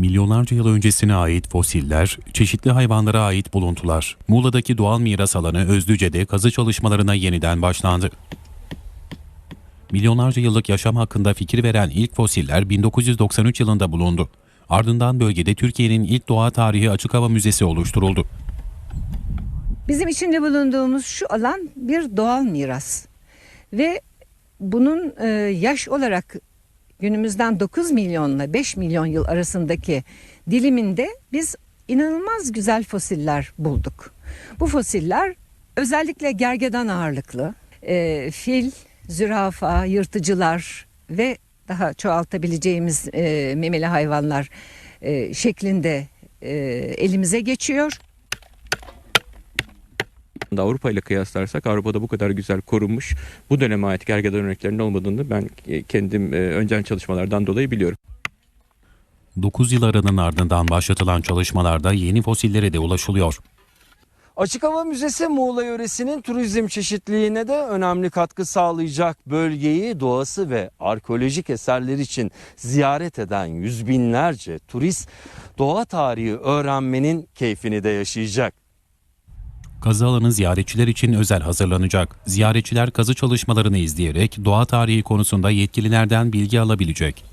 Milyonlarca yıl öncesine ait fosiller, çeşitli hayvanlara ait buluntular. Muğla'daki doğal miras alanı Özlüce'de kazı çalışmalarına yeniden başlandı. Milyonlarca yıllık yaşam hakkında fikir veren ilk fosiller 1993 yılında bulundu. Ardından bölgede Türkiye'nin ilk doğa tarihi açık hava müzesi oluşturuldu. Bizim içinde bulunduğumuz şu alan bir doğal miras ve bunun e, yaş olarak günümüzden 9 milyonla 5 milyon yıl arasındaki diliminde biz inanılmaz güzel fosiller bulduk. Bu fosiller özellikle gergedan ağırlıklı, e, fil, zürafa, yırtıcılar ve daha çoğaltabileceğimiz e, memeli hayvanlar e, şeklinde e, elimize geçiyor. Da Avrupa ile kıyaslarsak Avrupa'da bu kadar güzel korunmuş bu döneme ait gergedan örneklerinin olmadığını ben e, kendim e, öncen çalışmalardan dolayı biliyorum. 9 yıl aranın ardından başlatılan çalışmalarda yeni fosillere de ulaşılıyor. Açık Hava Müzesi Muğla yöresinin turizm çeşitliliğine de önemli katkı sağlayacak bölgeyi doğası ve arkeolojik eserler için ziyaret eden yüz binlerce turist doğa tarihi öğrenmenin keyfini de yaşayacak. Kazı alanı ziyaretçiler için özel hazırlanacak. Ziyaretçiler kazı çalışmalarını izleyerek doğa tarihi konusunda yetkililerden bilgi alabilecek.